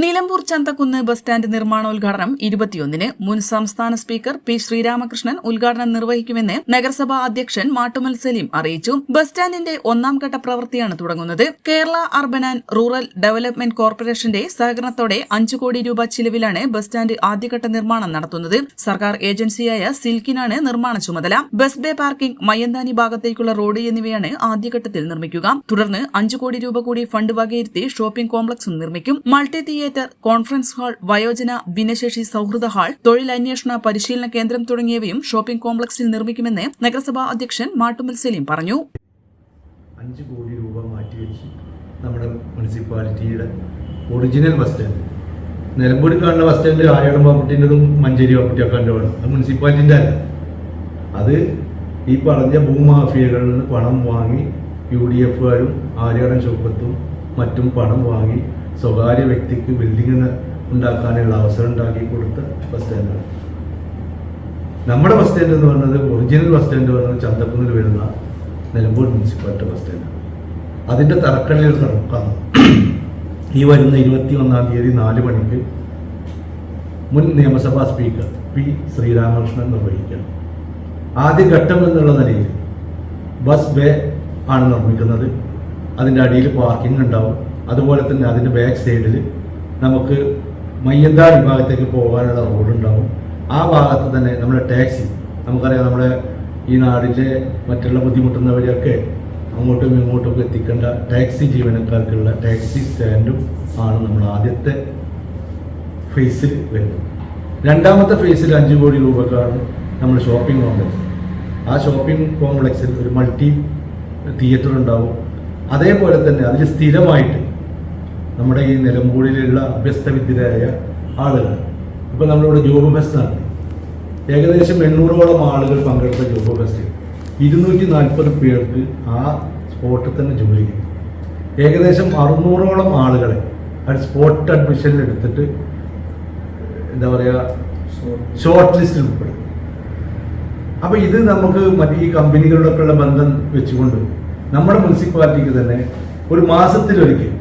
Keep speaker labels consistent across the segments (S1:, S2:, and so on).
S1: Nilambur Chanthakunnu bus stand നിർമ്മാണോദ്ഘാടനം ഇരുപത്തിയൊന്നിന് മുൻ സംസ്ഥാന സ്പീക്കർ പി ശ്രീരാമകൃഷ്ണൻ ഉദ്ഘാടനം നിർവഹിക്കുമെന്ന് നഗരസഭാ അധ്യക്ഷൻ മാട്ടുമൽ സലീം അറിയിച്ചു. ബസ് സ്റ്റാൻഡിന്റെ ഒന്നാം ഘട്ട പ്രവൃത്തിയാണ് തുടങ്ങുന്നത്. Kerala urban and rural development കോർപ്പറേഷന്റെ സഹകരണത്തോടെ അഞ്ചു കോടി രൂപ ചിലവിലാണ് ബസ് സ്റ്റാൻഡ് ആദ്യഘട്ട നിർമ്മാണം നടത്തുന്നത്. സർക്കാർ ഏജൻസിയായ സിൽക്കിനാണ് നിർമ്മാണ ചുമതല. ബസ് ബേ പാർക്കിംഗ് മയ്യന്താനി ഭാഗത്തേക്കുള്ള റോഡ് എന്നിവയാണ് ആദ്യഘട്ടത്തിൽ നിർമ്മിക്കുക. തുടർന്ന് അഞ്ചു കോടി രൂപ കൂടി ഫണ്ട് വകയിരുത്തി ഷോപ്പിംഗ് കോംപ്ലക്സും നിർമ്മിക്കും. മൾട്ടി തിയേറ്റർ കോൺഫറൻസ് ഹാൾ വയോജന ഭിന്നശേഷി സൌഹൃദ ഹാൾ തൊഴിലന്വേഷണ പരിശീലന കേന്ദ്രം തുടങ്ങിയവയും ഷോപ്പിംഗ് കോംപ്ലക്സിൽ നിർമ്മിക്കുമെന്ന് നഗരസഭാ അധ്യക്ഷൻ മാട്ടുമൽ സലീം പറഞ്ഞു.
S2: അഞ്ച് കോടി രൂപ മാറ്റിവെച്ച് നമ്മുടെ മുനിസിപ്പാലിറ്റിയുടെ ഒറിജിനൽ ബസ് സ്റ്റാൻഡ്. നിലമ്പൂരിൽ കാണുന്ന ബസ് സ്റ്റാൻഡ് ആര്യാടൻ പാപ്പുട്ടിന്റെതും മഞ്ചേരി അത് മുനിസിപ്പാലിറ്റിന്റെ അല്ല. അത് ഈ പറഞ്ഞ ഭൂമാഫിയകളിൽ നിന്ന് പണം വാങ്ങി യു ഡി എഫുകാരും ആര്യാടൻ ചോപ്പത്തും മറ്റും പണം വാങ്ങി സ്വകാര്യ വ്യക്തിക്ക് ബിൽഡിംഗ് ഉണ്ടാക്കാനുള്ള അവസരം ഉണ്ടാക്കി കൊടുത്ത ബസ് സ്റ്റാൻഡാണ് നമ്മുടെ ബസ് സ്റ്റാൻഡ് എന്ന് പറയുന്നത് ഒറിജിനൽ ബസ് സ്റ്റാൻഡ് പറഞ്ഞത് ചന്തക്കുന്നിൽ വരുന്ന നിലമ്പൂർ മുനിസിപ്പാലിറ്റി ബസ് സ്റ്റാൻഡാണ് അതിന്റെ തറക്കല്ലിൽ തറക്കാണ്. ഈ വരുന്ന ഇരുപത്തി ഒന്നാം തീയതി നാല് മണിക്ക് മുൻ നിയമസഭാ സ്പീക്കർ പി ശ്രീരാമകൃഷ്ണൻ നിർവഹിക്കണം. ആദ്യ ഘട്ടം എന്നുള്ള നിലയിൽ ബസ് ബേ ആണ് നിർമ്മിക്കുന്നത്. അതിന്റെ അടിയിൽ പാർക്കിംഗ് ഉണ്ടാവും. അതുപോലെ തന്നെ അതിന്റെ ബാക്ക് സൈഡിൽ നമുക്ക് മയ്യന്താ വിഭാഗത്തേക്ക് പോകാനുള്ള റോഡുണ്ടാവും ആ ഭാഗത്ത് തന്നെ നമ്മുടെ ടാക്സി നമുക്കറിയാം നമ്മുടെ ഈ നാടിന്റെ മറ്റുള്ള ബുദ്ധിമുട്ടുന്നവരെയൊക്കെ അങ്ങോട്ടും ഇങ്ങോട്ടും എത്തിക്കേണ്ട ടാക്സി ജീവനക്കാർക്കുള്ള ടാക്സി സ്റ്റാൻഡും ആണ് നമ്മൾ ആദ്യത്തെ ഫേസിൽ വരുന്നത്. രണ്ടാമത്തെ ഫേസിൽ അഞ്ച് കോടി രൂപക്കാണ് നമ്മൾ ഷോപ്പിംഗ് കോംപ്ലക്സ് ആ ഷോപ്പിംഗ് കോംപ്ലക്സിൽ ഒരു മൾട്ടി തിയേറ്റർ ഉണ്ടാവും. അതേപോലെ തന്നെ അതിൽ സ്ഥിരമായിട്ട് നമ്മുടെ ഈ നിലമ്പൂരിലുള്ള അഭ്യസ്തവിദ്യരായ ആളുകൾ. ഇപ്പോൾ നമ്മളിവിടെ ജോബ് ഫെസ്റ്റ് നടത്തി. ഏകദേശം എണ്ണൂറോളം ആളുകൾ പങ്കെടുത്ത ജോബ് ഫെസ്റ്റിൽ ഇരുന്നൂറ്റി നാൽപ്പത് പേർക്ക് ആ സ്പോട്ടിൽ തന്നെ ജോലി ചെയ്തു ഏകദേശം അറുന്നൂറോളം ആളുകളെ ആ സ്പോട്ട് അഡ്മിഷനിൽ എടുത്തിട്ട് എന്താ പറയുക ഷോർട്ട് ലിസ്റ്റിൽ ഉൾപ്പെടും അപ്പോൾ ഇത് നമുക്ക് മറ്റ് ഈ കമ്പനികളോടൊക്കെയുള്ള ബന്ധം വെച്ചുകൊണ്ട് നമ്മുടെ മുനിസിപ്പാലിറ്റിക്ക് തന്നെ ഒരു മാസത്തിലൊരിക്കൽ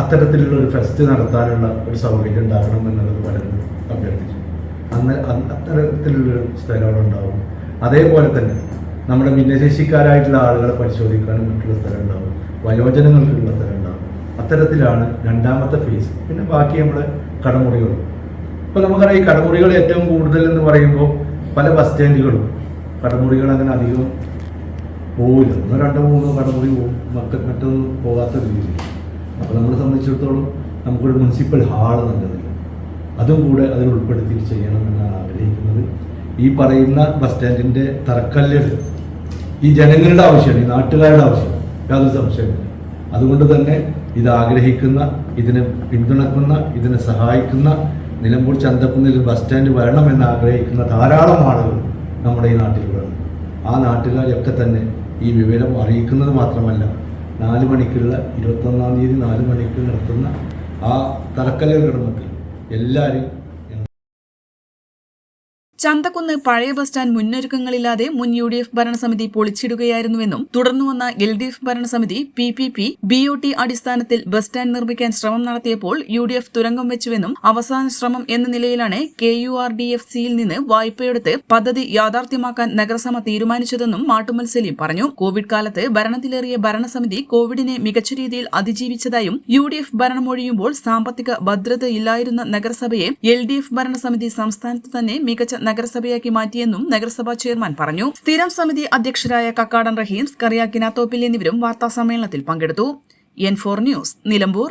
S2: അത്തരത്തിലുള്ള ഒരു ഫെസ്റ്റ് നടത്താനുള്ള ഒരു സൗകര്യം ഉണ്ടാകണം എന്നുള്ളത് പലരും അഭ്യർത്ഥിച്ചു. അന്ന് അത്തരത്തിലുള്ളൊരു സ്ഥലം അവിടെ ഉണ്ടാവും. അതേപോലെ തന്നെ നമ്മുടെ ഭിന്നശേഷിക്കാരായിട്ടുള്ള ആളുകളെ പരിശോധിക്കാനും മറ്റുള്ള സ്ഥലം ഉണ്ടാവും. വയോജനങ്ങൾക്കുള്ള സ്ഥലം ഉണ്ടാവും. അത്തരത്തിലാണ് രണ്ടാമത്തെ ഫേസ് പിന്നെ ബാക്കി നമ്മുടെ കടമുറികളും ഇപ്പോൾ നമുക്കറിയാം ഈ കടമുറികൾ ഏറ്റവും കൂടുതൽ എന്ന് പറയുമ്പോൾ പല ബസ് സ്റ്റാൻഡുകളും കടമുറികൾ അങ്ങനെ അധികം പോവില്ല. ഒന്നോ രണ്ടോ മൂന്നോ കടമുറി പോകും മറ്റ മറ്റൊന്നും പോകാത്ത രീതിയിൽ. അപ്പോൾ നമ്മളെ സംബന്ധിച്ചിടത്തോളം നമുക്കൊരു മുനിസിപ്പൽ ഹാൾ നല്ലതില്ല അതും കൂടെ അതിൽ ഉൾപ്പെടുത്തി ചെയ്യണമെന്നാണ് ആഗ്രഹിക്കുന്നത്. ഈ പറയുന്ന ബസ് സ്റ്റാൻഡിന്റെ തറക്കല്ലുകൾ ഈ ജനങ്ങളുടെ ആവശ്യമാണ് ഈ നാട്ടുകാരുടെ ആവശ്യം യാതൊരു സംശയമില്ല അതുകൊണ്ട് തന്നെ ഇത് ആഗ്രഹിക്കുന്ന ഇതിനെ പിന്തുണക്കുന്ന ഇതിനെ സഹായിക്കുന്ന നിലമ്പൂർ ചന്തക്കുന്നിൽ ബസ് സ്റ്റാൻഡ് വരണമെന്ന് ആഗ്രഹിക്കുന്ന ധാരാളം ആളുകൾ നമ്മുടെ ഈ നാട്ടിലുണ്ട്. ആ നാട്ടുകാരെയൊക്കെ തന്നെ ഈ വിവരം അറിയിക്കുന്നത് മാത്രമല്ല നാല് മണിക്കുള്ള ഇരുപത്തൊന്നാം തീയതി നാല് മണിക്ക് നടത്തുന്ന ആ തറക്കല്ല് കടമത്തിൽ എല്ലാവരും
S1: ചന്തക്കുന്ന് പഴയ ബസ് സ്റ്റാൻഡ് മുന്നൊരുക്കങ്ങളില്ലാതെ മുൻ യു ഡി എഫ് ഭരണസമിതി പൊളിച്ചിടുകയായിരുന്നുവെന്നും തുടർന്നു വന്ന എൽ ഡി എഫ് ഭരണസമിതി P P P B O T അടിസ്ഥാനത്തിൽ ബസ് സ്റ്റാൻഡ് നിർമ്മിക്കാൻ ശ്രമം നടത്തിയപ്പോൾ യു ഡി എഫ് തുരങ്കം വെച്ചുവെന്നും അവസാന ശ്രമം എന്ന നിലയിലാണ് K U R D F സിയിൽ നിന്ന് വായ്പയെടുത്ത് പദ്ധതി യാഥാർത്ഥ്യമാക്കാൻ നഗരസഭ തീരുമാനിച്ചതെന്നും മാട്ടുമൽ സലീം പറഞ്ഞു. കോവിഡ് കാലത്ത് ഭരണത്തിലേറിയ ഭരണസമിതി കോവിഡിനെ മികച്ച രീതിയിൽ അതിജീവിച്ചതായും യു ഡി എഫ് ഭരണമൊഴിയുമ്പോൾ സാമ്പത്തിക ഭദ്രതയില്ലായിരുന്ന നഗരസഭയെ എൽ ഡി എഫ് ഭരണസമിതി സംസ്ഥാനത്ത് തന്നെ മികച്ച നഗരസഭയാക്കി മാറ്റിയെന്നും നഗരസഭാ ചെയർമാൻ പറഞ്ഞു. സ്ഥിരം സമിതി അധ്യക്ഷരായ കക്കാടൻ റഹീം കറിയാക്കിനാത്തോപ്പിൽ തോപ്പിൽ എന്നിവരും വാർത്താസമ്മേളനത്തിൽ പങ്കെടുത്തു. N four news Nilambur.